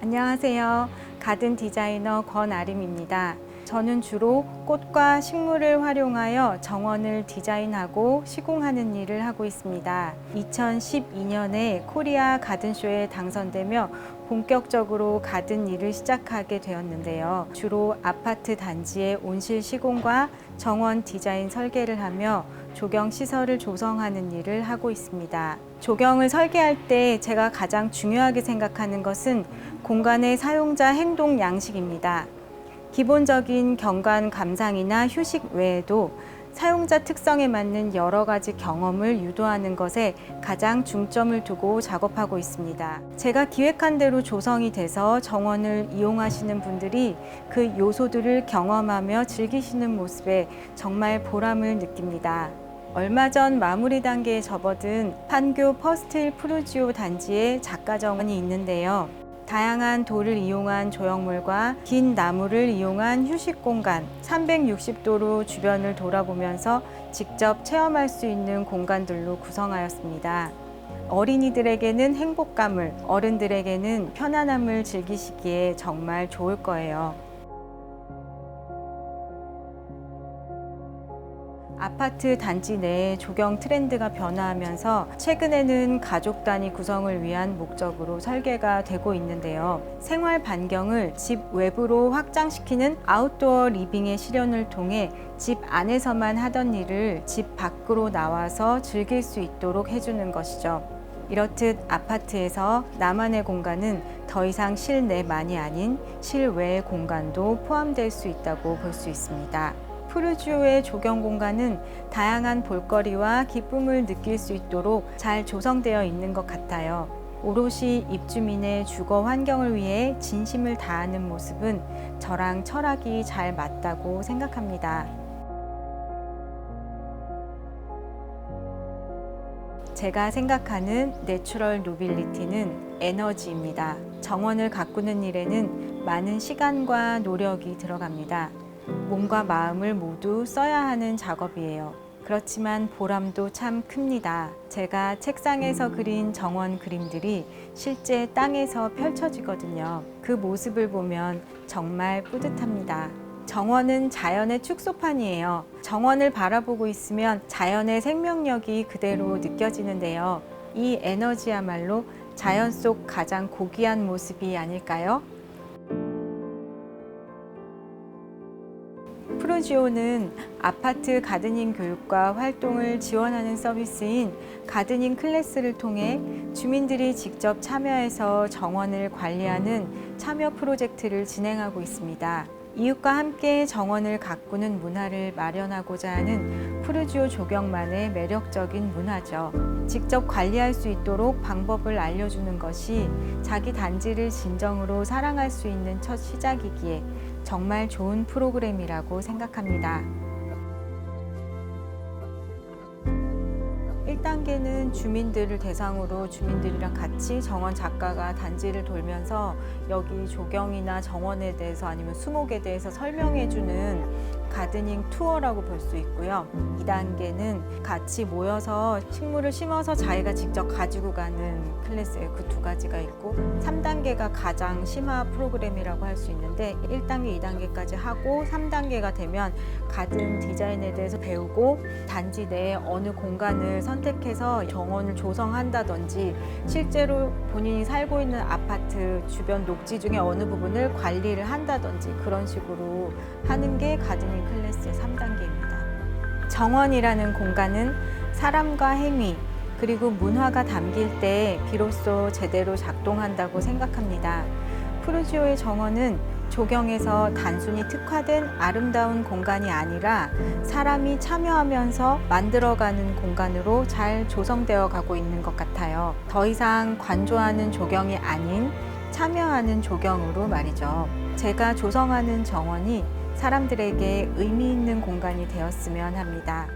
안녕하세요. 가든 디자이너 권아림입니다. 저는 주로 꽃과 식물을 활용하여 정원을 디자인하고 시공하는 일을 하고 있습니다. 2012년에 코리아 가든쇼에 당선되며 본격적으로 가든 일을 시작하게 되었는데요. 주로 아파트 단지의 온실 시공과 정원 디자인 설계를 하며 조경 시설을 조성하는 일을 하고 있습니다. 조경을 설계할 때 제가 가장 중요하게 생각하는 것은 공간의 사용자 행동 양식입니다. 기본적인 경관 감상이나 휴식 외에도 사용자 특성에 맞는 여러 가지 경험을 유도하는 것에 가장 중점을 두고 작업하고 있습니다. 제가 기획한 대로 조성이 돼서 정원을 이용하시는 분들이 그 요소들을 경험하며 즐기시는 모습에 정말 보람을 느낍니다. 얼마 전 마무리 단계에 접어든 판교 퍼스트힐 프루지오 단지에 작가 정원이 있는데요. 다양한 돌을 이용한 조형물과 긴 나무를 이용한 휴식 공간, 360도로 주변을 돌아보면서 직접 체험할 수 있는 공간들로 구성하였습니다. 어린이들에게는 행복감을, 어른들에게는 편안함을 즐기시기에 정말 좋을 거예요. 아파트 단지 내에 조경 트렌드가 변화하면서 최근에는 가족 단위 구성을 위한 목적으로 설계가 되고 있는데요. 생활 반경을 집 외부로 확장시키는 아웃도어 리빙의 실현을 통해 집 안에서만 하던 일을 집 밖으로 나와서 즐길 수 있도록 해주는 것이죠. 이렇듯 아파트에서 나만의 공간은 더 이상 실내만이 아닌 실외의 공간도 포함될 수 있다고 볼 수 있습니다. 푸르지오의 조경 공간은 다양한 볼거리와 기쁨을 느낄 수 있도록 잘 조성되어 있는 것 같아요. 오롯이 입주민의 주거 환경을 위해 진심을 다하는 모습은 저랑 철학이 잘 맞다고 생각합니다. 제가 생각하는 내추럴 노빌리티는 에너지입니다. 정원을 가꾸는 일에는 많은 시간과 노력이 들어갑니다. 몸과 마음을 모두 써야 하는 작업이에요. 그렇지만 보람도 참 큽니다. 제가 책상에서 그린 정원 그림들이 실제 땅에서 펼쳐지거든요. 그 모습을 보면 정말 뿌듯합니다. 정원은 자연의 축소판이에요. 정원을 바라보고 있으면 자연의 생명력이 그대로 느껴지는데요. 이 에너지야말로 자연 속 가장 고귀한 모습이 아닐까요? 프로지오는 아파트 가드닝 교육과 활동을 지원하는 서비스인 가드닝 클래스를 통해 주민들이 직접 참여해서 정원을 관리하는 참여 프로젝트를 진행하고 있습니다. 이웃과 함께 정원을 가꾸는 문화를 마련하고자 하는 프루지오 조경만의 매력적인 문화죠. 직접 관리할 수 있도록 방법을 알려주는 것이 자기 단지를 진정으로 사랑할 수 있는 첫 시작이기에 정말 좋은 프로그램이라고 생각합니다. 1단계는 주민들을 대상으로 주민들이랑 같이 정원 작가가 단지를 돌면서 여기 조경이나 정원에 대해서 아니면 수목에 대해서 설명해주는 가드닝 투어라고 볼 수 있고요. 2단계는 같이 모여서 식물을 심어서 자기가 직접 가지고 가는 클래스예요. 그두 가지가 있고 3단계가 가장 심화 프로그램이라고 할 수 있는데 1단계, 2단계까지 하고 3단계가 되면 가든 디자인에 대해서 배우고 단지 내에 어느 공간을 선택해서 정원을 조성한다든지 실제로 본인이 살고 있는 아파트 주변 녹지 중에 어느 부분을 관리를 한다든지 그런 식으로 하는 게 가드닝 클래스의 3단계입니다. 정원이라는 공간은 사람과 행위 그리고 문화가 담길 때 비로소 제대로 작동한다고 생각합니다. 프루지오의 정원은 조경에서 단순히 특화된 아름다운 공간이 아니라 사람이 참여하면서 만들어가는 공간으로 잘 조성되어 가고 있는 것 같아요. 더 이상 관조하는 조경이 아닌 참여하는 조경으로 말이죠. 제가 조성하는 정원이 사람들에게 의미 있는 공간이 되었으면 합니다.